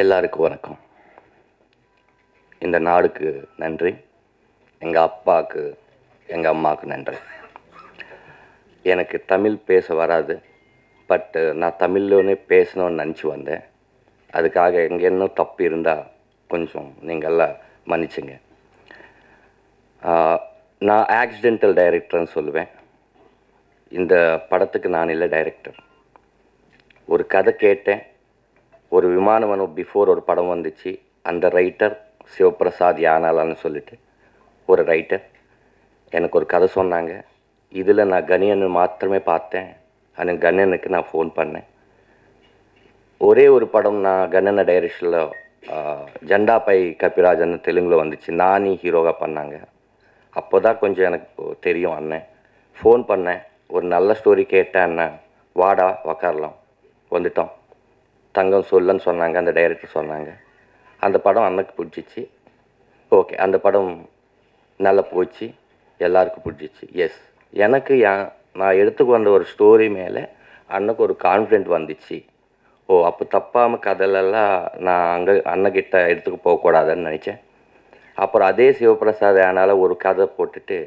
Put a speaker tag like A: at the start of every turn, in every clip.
A: எல்லாருக்கும் வணக்கம். இந்த நாடுக்கு நன்றி. எங்கள் அப்பாவுக்கு எங்கள் அம்மாவுக்கு நன்றி. எனக்கு தமிழ் பேச வராது. பட்டு நான் தமிழ்லோனே பேசணும்னு நினச்சி வந்தேன். அதுக்காக எங்கே இன்னும் தப்பு இருந்தால் கொஞ்சம் நீங்கள்லாம் மன்னிச்சுங்க. நான் ஆக்சிடென்டல் டைரக்டர்னு சொல்லுவேன். இந்த படத்துக்கு நான் இல்லை டைரக்டர் ஒரு கதை கேட்டேன். ஒரு விமானமனு பிஃபோர் ஒரு படம் வந்துச்சு. அந்த ரைட்டர் சிவபிரசாத் யானாலான்னு சொல்லிட்டு ஒரு ரைட்டர் எனக்கு ஒரு கதை சொன்னாங்க. இதில் நான் கணியனை மாத்திரமே பார்த்தேன். ஆனால் கணியனுக்கு நான் ஃபோன் பண்ணேன். ஒரே ஒரு படம் நான் கண்ணன டைரக்ஷனில் ஜெண்டா பை கபிராஜன் தெலுங்கில் வந்துச்சு. நானி ஹீரோவாக பண்ணாங்க. அப்போ தான் கொஞ்சம் எனக்கு தெரியும் அண்ணன். ஃபோன் பண்ணேன். ஒரு நல்ல ஸ்டோரி கேட்டேன் அண்ணன். வாடா உக்காரலாம். வந்துட்டோம். தங்கம் சொல்லன்னு சொன்னாங்க அந்த டைரக்டர் சொன்னாங்க. அந்த படம் அன்னைக்கு பிடிச்சிச்சு. ஓகே அந்த படம் நல்லா போச்சு. எல்லாருக்கும் பிடிச்சிச்சு. எஸ் எனக்கு நான் எடுத்துக்கு வந்த ஒரு ஸ்டோரி மேலே அண்ணனுக்கு ஒரு கான்ஃபிடென்ட் வந்துச்சு. ஓ அப்போ தப்பாமல் கதையிலலாம் நான் அங்கே அண்ணக்கிட்ட எடுத்துக்கு போகக்கூடாதுன்னு நினச்சேன். அப்புறம் அதே சிவபிரசாத் ஆனால் ஒரு கதை போட்டுட்டு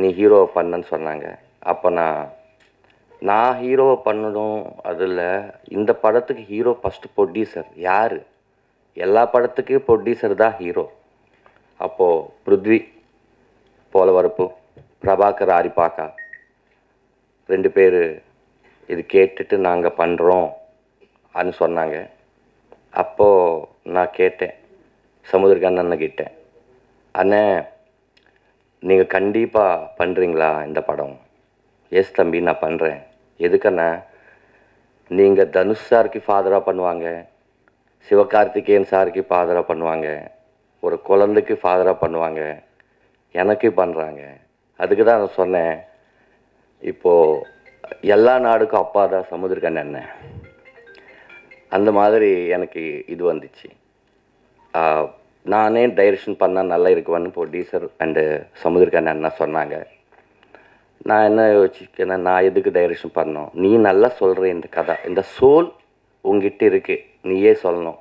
A: நீ ஹீரோவை பண்ணுன்னு சொன்னாங்க. அப்போ நான் நான் ஹீரோவை பண்ணணும் அதில் இந்த படத்துக்கு ஹீரோ ஃபஸ்ட்டு ப்ரொடியூசர் யார்? எல்லா படத்துக்கும் ப்ரொடியூசர் தான் ஹீரோ அப்போது பிருத்வி போலவரப்பு பிரபாகர் ஆரிப்பாக்கா ரெண்டு பேர் இது கேட்டுட்டு நாங்கள் பண்ணுறோம் அன்னு சொன்னாங்க. அப்போது நான் கேட்டேன் சமுதிரகன் அண்ணன் கிட்டேன் அண்ணே நீங்கள் கண்டிப்பாக பண்ணுறீங்களா இந்த படம்? எஸ் தம்பி நான் பண்ணுறேன் எதுக்கண்ணா நீங்கள் தனுஷ் சாருக்கு ஃபாதராக பண்ணுவாங்க சிவகார்த்திகேயன் சாருக்கு ஃபாதராக பண்ணுவாங்க ஒரு குழந்தைக்கு ஃபாதராக பண்ணுவாங்க எனக்கு பண்ணுறாங்க அதுக்கு தான் நான் சொன்னேன். இப்போது எல்லா நாடுக்கும் அப்பா தான் சமுதிரகன் என்ன? அந்த மாதிரி எனக்கு இது வந்துச்சு. நானே டைரக்ஷன் பண்ணால் நல்லா இருக்குமேன்னு இப்போ டீசர் அண்டு சமுதிரகன் அண்ணா சொன்னாங்க. நான் என்ன யோசிக்கிறேன் நான் எதுக்கு டைரக்ஷன் பண்ணோம் நீ நல்லா சொல்கிற இந்த கதை இந்த சோல் உங்ககிட்ட இருக்கு நீயே சொல்லணும்.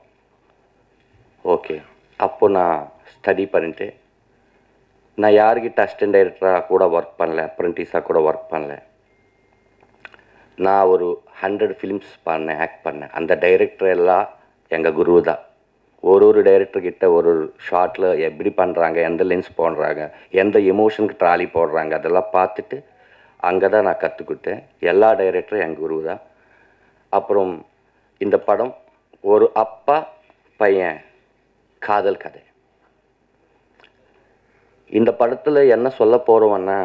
A: ஓகே அப்போ நான் ஸ்டடி பண்ணிட்டு நான் யார்கிட்ட அசிஸ்டன்ட் டைரக்டராக கூட ஒர்க் பண்ணல அப்ரெண்டிஸாக கூட ஒர்க் பண்ணல. நான் ஒரு ஹண்ட்ரட் ஃபிலிம்ஸ் பண்ணேன் ஆக்ட் பண்ணேன். அந்த டைரக்டர் எல்லாம் எங்கள் குரு தான் ஒரு ஒரு டைரக்டர்கிட்ட ஒரு ஒரு ஷார்ட்டில் எப்படி பண்ணுறாங்க எந்த லென்ஸ் போடுறாங்க எந்த எமோஷனுக்கு ட்ராலி போடுறாங்க அதெல்லாம் பார்த்துட்டு அங்கே தான் நான் கற்றுக்கிட்டேன் எல்லா டைரக்டரும் எங்கள் குரு தான். அப்புறம் இந்த படம் ஒரு அப்பா பையன் காதல் கதை. இந்த படத்தில் என்ன சொல்ல போகிறோம்னா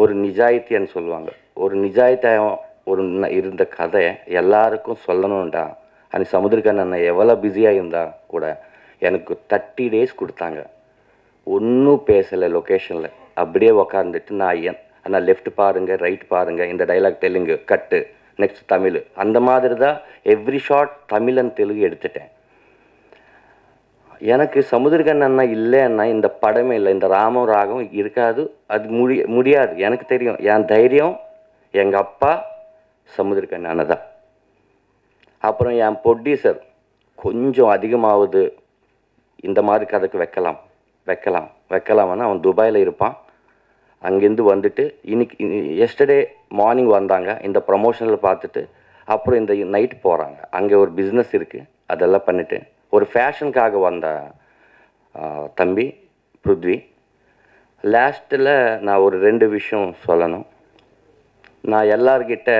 A: ஒரு நிஜாயித்தின்னு சொல்லுவாங்க. ஒரு நிஜாயித்தியம் ஒரு இருந்த கதை எல்லாருக்கும் சொல்லணும்டா. அந்த சமுதிரக்கன் அண்ணன் எவ்வளோ பிஸியாக இருந்தா கூட எனக்கு தேர்ட்டி டேஸ் கொடுத்தாங்க. ஒன்றும் பேசலை லொக்கேஷனில் அப்படியே உக்காந்துட்டு நான் என் ஆனால் லெஃப்ட் பாருங்கள் ரைட் பாருங்கள் இந்த டைலாக் தெலுங்கு கட்டு நெக்ஸ்ட் தமிழ். அந்த மாதிரி தான் every shot Tamil and Telugu எடுத்துட்டேன். எனக்கு சமுதிரகன் அண்ணா இல்லைன்னா இந்த படமே இல்லை இந்த ராமம் ராகம் இருக்காது அது முடி முடியாது. எனக்கு தெரியும் என் தைரியம் எங்கள் அப்பா சமுதிரகன் அண்ணன் தான். அப்புறம் என் ப்ரொடியூசர் கொஞ்சம் அதிகமாகுது இந்த மாதிரி கதைக்கு வைக்கலாம். வைக்கலாம். வைக்கலாம்னு அவன் துபாயில் இருப்பான். அங்கேருந்து வந்துட்டு இன்னைக்கு எஸ்டர்டே மார்னிங் வந்தாங்க. இந்த ப்ரமோஷனில் பார்த்துட்டு அப்புறம் இந்த நைட் போகிறாங்க அங்கே ஒரு பிஸ்னஸ் இருக்குது அதெல்லாம் பண்ணிவிட்டு ஒரு ஃபேஷனுக்காக வந்த தம்பி பிருத்வி. லாஸ்ட்டில் நான் ஒரு ரெண்டு விஷயம் சொல்லணும். நான் எல்லார்கிட்ட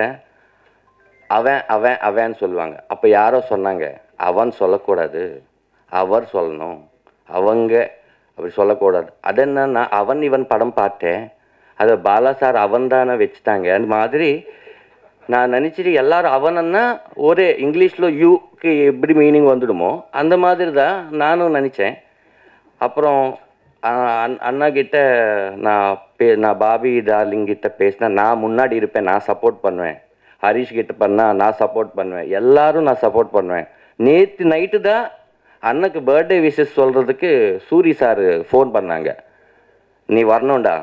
A: அவன் அவன் அவன் சொல்லுவாங்க. அப்போ யாரோ சொன்னாங்க அவன் சொல்லக்கூடாது. அவர் சொல்லணும். அவங்க அப்படி சொல்லக்கூடாது. அது என்னன்னா அவன் இவன் படம் பார்த்தேன். அதை பாலா சார் அவன் தானே வச்சுட்டாங்க. அந்த மாதிரி நான் நினச்சிட்டு எல்லாரும் அவனன்னா ஒரே இங்கிலீஷில் யூக்கு எப்படி மீனிங் வந்துடுமோ அந்த மாதிரி தான் நானும் நினச்சேன். அப்புறம் அண்ணா கிட்ட நான் பே நான் பாபி டார்லிங் கிட்ட பேசினா நான் முன்னாடி இருப்பேன் நான் சப்போர்ட் பண்ணுவேன். ஹரிஷ் கிட்ட பண்ணா நான் சப்போர்ட் பண்ணுவேன். எல்லாரும் நான் சப்போர்ட் பண்ணுவேன். நேற்று நைட்டு தான் அண்ணனுக்கு பர்த்டே விஷஸ் சொல்கிறதுக்கு சூரி சார் ஃபோன் பண்ணாங்க. நீ வரணும்டா.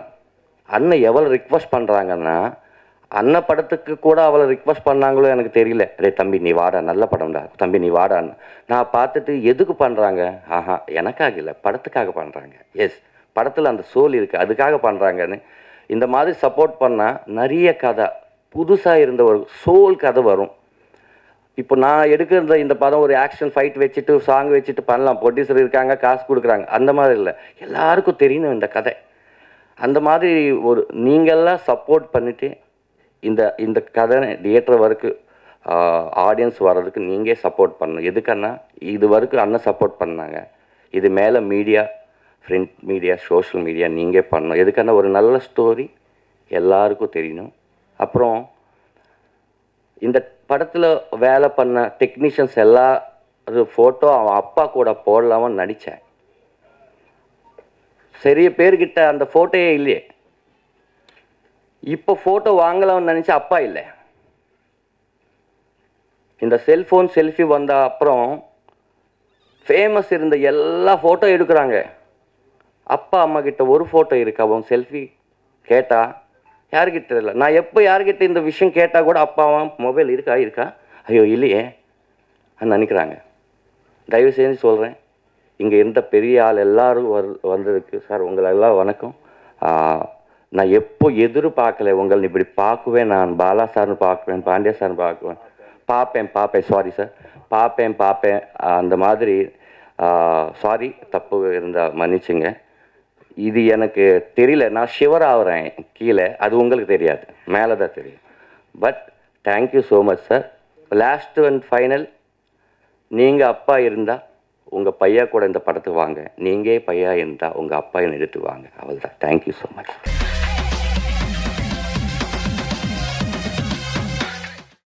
A: அண்ணன் எவ்வளோ ரிக்வஸ்ட் பண்ணுறாங்கன்னா அண்ணன் படத்துக்கு கூட அவளை ரிக்வஸ்ட் பண்ணாங்களோ எனக்கு தெரியல. ரே தம்பி நீ வாடா. நல்ல படம்டா. தம்பி நீ வாடான்னு நான் பார்த்துட்டு எதுக்கு பண்ணுறாங்க ஆஹா எனக்காக இல்லை. படத்துக்காக பண்ணுறாங்க எஸ் படத்தில் அந்த சோல் இருக்குது அதுக்காக பண்ணுறாங்கன்னு இந்த மாதிரி சப்போர்ட் பண்ணால் நிறைய கதை. புதுசாக இருந்த ஒரு சோல் கதை வரும். இப்போ நான் எடுக்கிற இந்த படம் ஒரு ஆக்ஷன் ஃபைட் வச்சுட்டு சாங் வச்சுட்டு பண்ணலாம். ப்ரொடியூசர் இருக்காங்க காசு கொடுக்குறாங்க. அந்த மாதிரி இல்லை. எல்லாருக்கும் தெரியணும் இந்த கதை. அந்த மாதிரி ஒரு நீங்கள்லாம் சப்போர்ட் பண்ணிட்டு இந்த இந்த கதை தியேட்டர் வரைக்கும் ஆடியன்ஸ் வர்றதுக்கு நீங்கள் சப்போர்ட் பண்ணணும். எதுக்கன்னா இது வரைக்கும் அண்ணன் சப்போர்ட் பண்ணாங்க. இது மேலே media print media social media நீங்கள் பண்ணணும். எதுக்குன்னா ஒரு நல்ல ஸ்டோரி எல்லாருக்கும் தெரியணும் அப்புறம் இந்த படத்தில் வேலை பண்ண டெக்னீஷியன்ஸ் எல்லா ஃபோட்டோ அவன் அப்பா கூட போடலாமன்னு நடித்தேன் சரிய பேர்கிட்ட அந்த ஃபோட்டோயே இல்லையே. இப்போ ஃபோட்டோ வாங்கலாம்னு நினச்சா அப்பா இல்லை. இந்த செல்ஃபோன் செல்ஃபி வந்த அப்புறம் ஃபேமஸ் இருந்த எல்லா ஃபோட்டோ எடுக்கிறாங்க. அப்பா அம்மா கிட்ட ஒரு ஃபோட்டோ இருக்கு அவன் செல்ஃபி கேட்டால் யாருக்கிட்ட இல்லை நான் எப்போ யார்கிட்ட இந்த விஷயம் கேட்டால் கூட அப்பாவும் மொபைல் இருக்கா? இருக்கா? ஐயோ இல்லையே. நினைக்கிறாங்க. தயவு செஞ்சு சொல்கிறேன் இங்கே இருந்த பெரிய ஆள் எல்லாரும் வர் வந்ததுக்கு சார் உங்களெல்லாம் வணக்கம். நான் எப்போ எதிர்பார்க்கல உங்களை இப்படி பார்க்குவேன் நான். பாலா சார்னு பார்க்குவேன் பாண்டியா சார்னு பார்க்குவேன். பார்ப்பேன் பார்ப்பேன். சாரி சார் பார்ப்பேன் பார்ப்பேன். அந்த மாதிரி சாரி தப்பு இருந்தால் மன்னிச்சுங்க. இது எனக்கு தெரியல. நான் ஷிவர் ஆகிறேன் கீழே. அது உங்களுக்கு தெரியாது. மேலே தான் தெரியும் but thank you so much sir last and final நீங்கள் அப்பா இருந்தால் உங்கள் பையா கூட இந்த படத்துக்கு வாங்க. நீங்கள் பையா இருந்தால் உங்கள் அப்பா எடுத்து வாங்க. அவள் தான் தேங்க்யூ ஸோ மச்